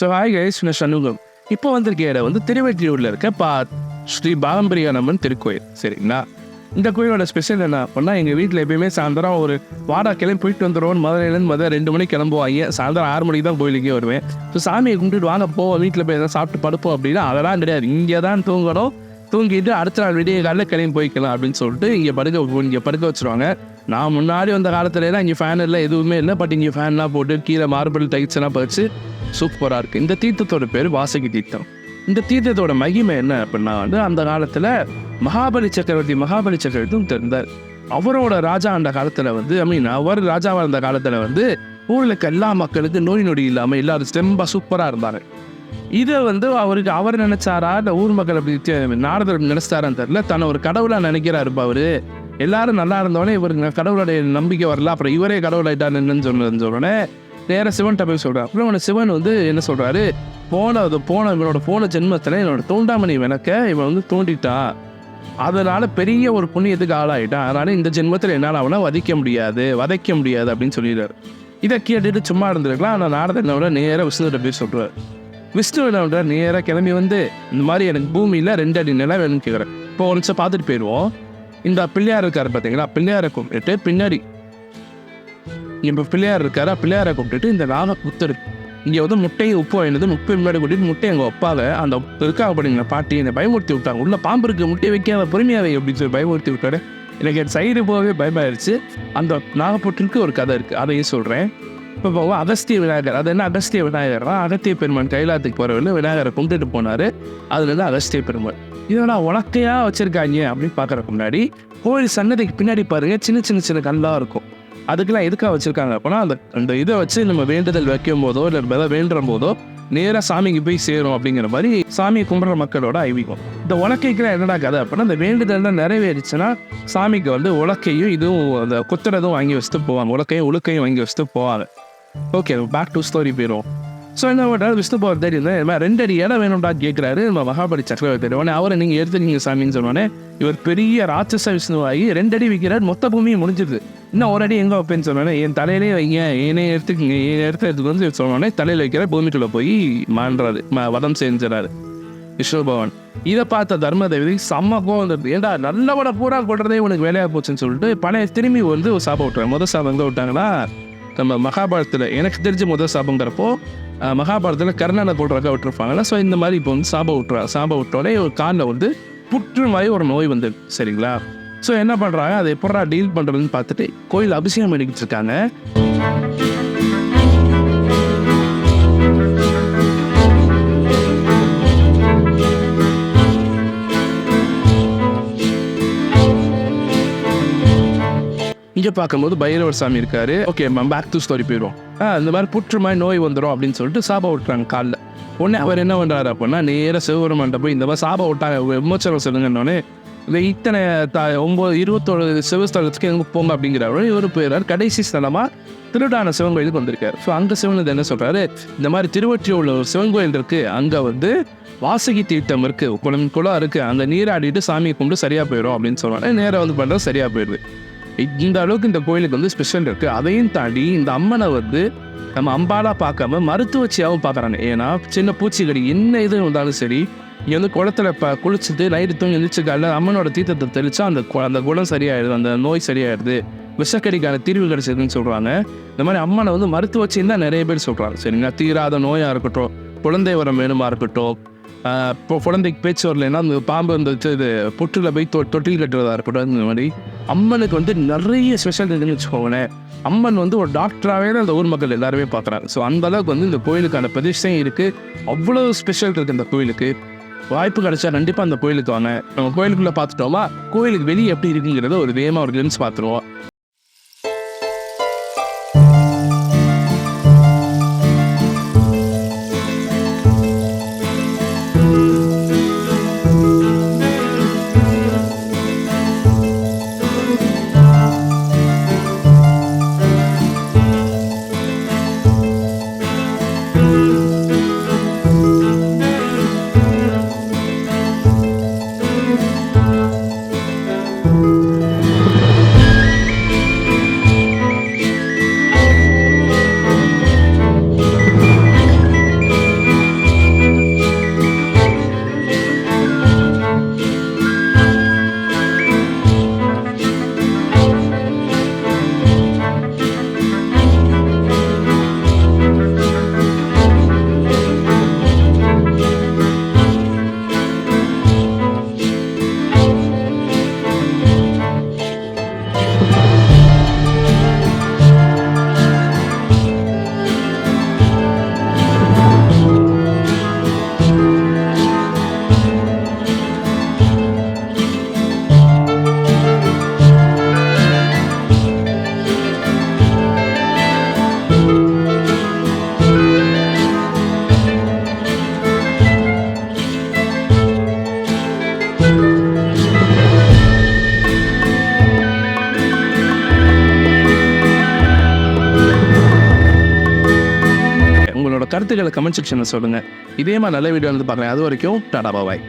So hi guys நான் சண்முகம் இப்போ வந்திருக்க இடம் வந்து திருவெற்றியூரில் இருக்க பா ஸ்ரீ பாரம்பரியானம்மன் திருக்கோயில். சரிங்களா? இந்த கோயிலோட ஸ்பெஷல் என்ன அப்படின்னா எங்கள் வீட்டில் எப்பயுமே சாயந்தரம் ஒரு வாடா கிளம்பி போயிட்டு வந்துடுவோம் மதுரையிலேருந்து மதுரை ரெண்டு மணிக்கு கிளம்புவாங்க. சாயந்தரம் ஆறு மணிக்கு தான் கோயிலுக்கே வருவேன். ஸோ சாமியை கும்பிட்டு வாங்க போ வீட்டில் போய் எதாவது சாப்பிட்டு படுப்போம் அப்படின்னா அதெல்லாம் கிடையாது. இங்கே தான் தூங்கணும். தூங்கிட்டு அடுத்த நாள் விடிய காலையில் கிளம்பி போய்க்கலாம் அப்படின்னு சொல்லிட்டு இங்கே படுக்க இங்கே படுக்க வச்சுருவாங்க. நான் முன்னாடி வந்த காலத்துலலாம் இங்கே ஃபேன் இல்லை எதுவுமே இல்லை. பட் இங்கே ஃபேன்லாம் போட்டு கீழே மார்பிள் டைட்ஸ் எல்லாம் பறிச்சு சூப்பராக இருக்குது இந்த தீர்த்தத்தோட பேர் வாசகி தீர்த்தம். இந்த தீர்த்தத்தோட மகிமை என்ன அப்படின்னா வந்து அந்த காலத்தில் மகாபலி சக்கரவர்த்தி மகாபலி சக்கரவர்த்தியும் தெரிந்தார் அவரோட ராஜா அந்த காலத்தில் வந்து ஐ மீன் அவர் ராஜாவாக இருந்த காலத்தில் வந்து ஊரில் இருக்க எல்லா மக்களுக்கு நோய் நொடி இல்லாமல் எல்லாரும் ஸ்டெம்பாக சூப்பராக இருந்தாங்க இதை வந்து அவருக்கு அவர் நினைச்சாரா? இல்லை ஊர் மக்கள் அப்படி நாரதர் நினைச்சாரான்னு தெரியல. தன்னை ஒரு கடவுளாக நினைக்கிறாரு இப்ப எல்லாரும் நல்லா இருந்தோடனே இவருக்கு கடவுளுடைய நம்பிக்கை வரல. அப்புறம் இவரே கடவுளாயிட்டான்னு சொன்னதுன்னு சொன்னோடனே நேராக சிவன்கிட்ட போய் சொல்கிறார் அப்புறம் அவனை சிவன் வந்து என்ன சொல்கிறாரு போன அது போன இவனோட போன ஜென்மத்தில் என்னோட தூண்டாமணி விளக்க இவன் வந்து தூண்டிட்டான் அதனால் பெரிய ஒரு புண்ணியத்துக்கு ஆளாயிட்டான். அதனால் இந்த ஜென்மத்தில் என்னால் அவனை வதைக்க முடியாது வதைக்க முடியாது அப்படின்னு சொல்லிடுறாரு. இதை கேட்டுட்டு சும்மா இருந்திருக்கலாம். ஆனால் நாரதனோட நேராக விஷ்ணுகிட்ட போய் சொல்கிறார் விஷ்ணு என்ன நேராக கிளம்பி வந்து இந்த மாதிரி எனக்கு பூமியில் ரெண்டு அடி நிலம் வேணும்னு கேட்குறேன் இப்போ ஒரு நிமிஷம் பார்த்துட்டு போயிடுவோம். இந்த பிள்ளையார் இருக்காரு பார்த்தீங்களா பிள்ளையாரை எட்டு பின்னாடி இப்போ பிள்ளையார் இருக்காரா பிள்ளையாரை கும்பிட்டுட்டு இந்த நாக புத்தர் இங்கே வந்து முட்டையை உப்பு வாங்கினது முப்பை முன்னாடி கூட்டிட்டு முட்டை எங்கள் ஒப்பாவை அந்த இருக்காங்க அப்படிங்கிற பாட்டி என்னை பயமுறுத்தி விட்டாங்க. உள்ள பாம்பு இருக்கு முட்டை வைக்காத பொறுமையாவே அப்படின்னு சொல்லி பயமுறுத்தி விட்டாரு. எனக்கு என் சைடு போகவே பயமாயிருச்சு. அந்த நாகப்பட்டிற்கு ஒரு கதை இருக்குது அதையும் சொல்கிறேன் இப்போ போவோம் அகஸ்திய விநாயகர் அது என்ன அகஸ்திய விநாயகர்னா அகத்திய பெருமான் கைலாத்துக்கு போகிறவர்கள் விநாயகரை கும்பிட்டுட்டு போனார். அதுலேருந்து அகஸ்திய பெருமான். இதோட உலக்கையாக வச்சுருக்காங்க அப்படின்னு பார்க்குறக்கு முன்னாடி கோயில் சன்னதிக்கு பின்னாடி பாருங்க சின்ன சின்ன சின்ன கல்லாக இருக்கும். அதுக்கெல்லாம் எதுக்காக வச்சுருக்காங்க அப்படின்னா அந்த அந்த இதை வச்சு நம்ம வேண்டுதல் வைக்கும் போதோ இல்லை எதை வேண்டுற போதோ நேராக சாமிக்கு போய் சேரும் அப்படிங்கிற மாதிரி சாமியை கும்பிட்ற மக்களோட ஐதீகம். இந்த உலக்கைக்கெல்லாம் என்னடா கதை அப்படின்னா அந்த வேண்டுதல்லாம் நிறைவேறிச்சுன்னா சாமிக்கு வந்து உலக்கையும் இதுவும் அந்த குத்துறதும் வாங்கி வச்சுட்டு போவாங்க. உலக்கையும் உழுக்கையும் வாங்கி வச்சுட்டு போவாங்க. ஓகே பேக் டு ஸ்டோரி போயிடும் ஸோ என்ன பண்ணுறாரு? விஷ்ணு பவர் தெரியும் இந்த மாதிரி ரெண்டு அடி இடம் வேணும்டா கேட்குறாரு நம்ம மகாபலி சக்கரவர்த்தி உடனே அவரை நீங்கள் எடுத்துக்கீங்க சாமின்னு சொன்னோன்னே இவர் பெரிய ராட்சச விஷ்ணுவாகி ரெண்டு அடி விற்கிறார் மொத்த பூமியும் முடிஞ்சிருது இன்னும் ஒரு அடி எங்கே வைப்பேன்னு சொன்னோன்னே என் தலையிலே வைங்க என்னை எடுத்துக்கங்க என் இடத்த எடுத்துக்கு வந்து சொன்னோடனே தலையில் வைக்கிற பூமிக்குள்ளே போய் மாண்டுறாரு வதம் செஞ்சுறாரு விஷ்ணு இதை பார்த்த தர்ம தேவதி செம்ம கோவம் வந்துடுது. ஏண்டா நல்லவனை பூரா கொள்றதே உனக்கு வேலையாக போச்சுன்னு சொல்லிட்டு பழைய திரும்பி வந்து ஒரு சாபம் விட்டாங்க முதல் சாபம் எங்கே விட்டாங்கன்னா நம்ம மகாபாரதத்தில் எனக்கு தெரிஞ்ச முதல் சாபங்கிறப்போ மகாபாரதத்தில் கர்ணனை போடுறக்க விட்டுருப்பாங்கல்ல. ஸோ இந்த மாதிரி இப்போ வந்து சாபம் விட்டுறா சாபம் விட்டோடனே ஒரு காலில் வந்து புற்றுநோய் ஒரு நோய் வந்து சரிங்களா? ஸோ என்ன பண்ணுறாங்க அதை எப்படா டீல் பண்ணுறதுன்னு பார்த்துட்டு கோயில் அபிஷேகம் எடுக்கிட்டு இருக்காங்க. இங்கே பார்க்கும்போது பைரவர் சாமி இருக்காரு. ஓகே பேக் டு ஸ்டோரி போயிடுவோம். ஆ இந்த மாதிரி புற்றுமாய் நோய் வந்துடும் அப்படின்னு சொல்லிட்டு சாபம் விட்டுறாங்க காலில். உடனே அவர் என்ன பண்ணுறாரு அப்படின்னா நேராக சிவபெருமான்ட்ட போய் இந்த மாதிரி சாபம் விட்டாங்க விமோச்சனம் சொல்லுங்கன்னொடனே இத்தனை த ஒம்பது இருபத்தோரு சிவஸ்தலத்துக்கு எங்கே போங்க அப்படிங்கிறவரும் இவர் போயிடுறாரு கடைசி ஸ்தலமாக திருடான சிவன் கோயிலுக்கு வந்திருக்காரு. ஸோ அங்கே சிவன் என்ன சொல்கிறாரு இந்த மாதிரி திருவொற்றியூரில் ஒரு சிவன் கோயில் இருக்குது அங்கே வந்து வாசகி தீர்த்தம் இருக்குது குளம் குளம் இருக்குது அங்கே நீராடிட்டு சாமியை கும்பிட்டு சரியாக போயிடும் அப்படின்னு சொல்லுவாங்க நேராக வந்து பண்ணுறது சரியாக போயிடுது. இந்த அளவுக்கு இந்த கோயிலுக்கு வந்து ஸ்பெஷல் இருக்குது அதையும் தாண்டி இந்த அம்மனை வந்து நம்ம அம்பாலாக பார்க்காம மருத்துவச்சியாகவும் பார்க்குறாங்க. ஏன்னா சின்ன பூச்சிக்கடி என்ன இது இருந்தாலும் சரி இங்கே வந்து குளத்துல இப்போ குளிச்சுட்டு நைட்டு தூங்கி எழுந்திரிச்சு அம்மனோட தீர்த்தத்தை தெளிச்சா அந்த கு- அந்த குணம் சரியாயிடுது அந்த நோய் சரியாயிடுது. விஷக்கடிக்கான தீர்வு கிடைச்சதுன்னு சொல்கிறாங்க இந்த மாதிரி அம்மனை வந்து மருத்துவச்சின்னு தான் நிறைய பேர் சொல்கிறாங்க சரிங்களா? தீராத நோயாக இருக்கட்டும் குழந்தை வரம் வேணுமா இருக்கட்டும் இப்போ குழந்தைக்கு பேச்சு வரலைன்னா அந்த பாம்பு அந்த இது- இது புற்றுல போய் தொ தொட்டில் கட்டுறதா இருக்கட்டும் இந்த மாதிரி அம்மனுக்கு வந்து நிறைய ஸ்பெஷல் இருக்குன்னு வச்சுக்கோங்களேன். அம்மன் வந்து ஒரு டாக்டராகவே அந்த ஊர் மக்கள் எல்லாருமே பார்க்குறாங்க. ஸோ அந்த அளவுக்கு வந்து இந்த கோயிலுக்கான பிரதிஷ்டையும் இருக்குது அவ்வளோ ஸ்பெஷல் இருக்குது இந்த கோயிலுக்கு. வாய்ப்பு கிடைச்சா கண்டிப்பாக அந்த கோயிலுக்கு வாங்க. நம்ம கோயிலுக்குள்ளே பார்த்துட்டோமா? கோயிலுக்கு வெளியே எப்படி இருக்குங்கிறத ஒரு வேகமாக ஒரு கிளிம்ஸ் பார்த்துருவோம். கருத்துக்களை கமெண்ட் செக்ஷனில் சொல்லுங்கள் இதே மாதிரி நல்ல வீடியோ வந்து பார்க்குறேன் அது வரைக்கும் டாடா பாபாய்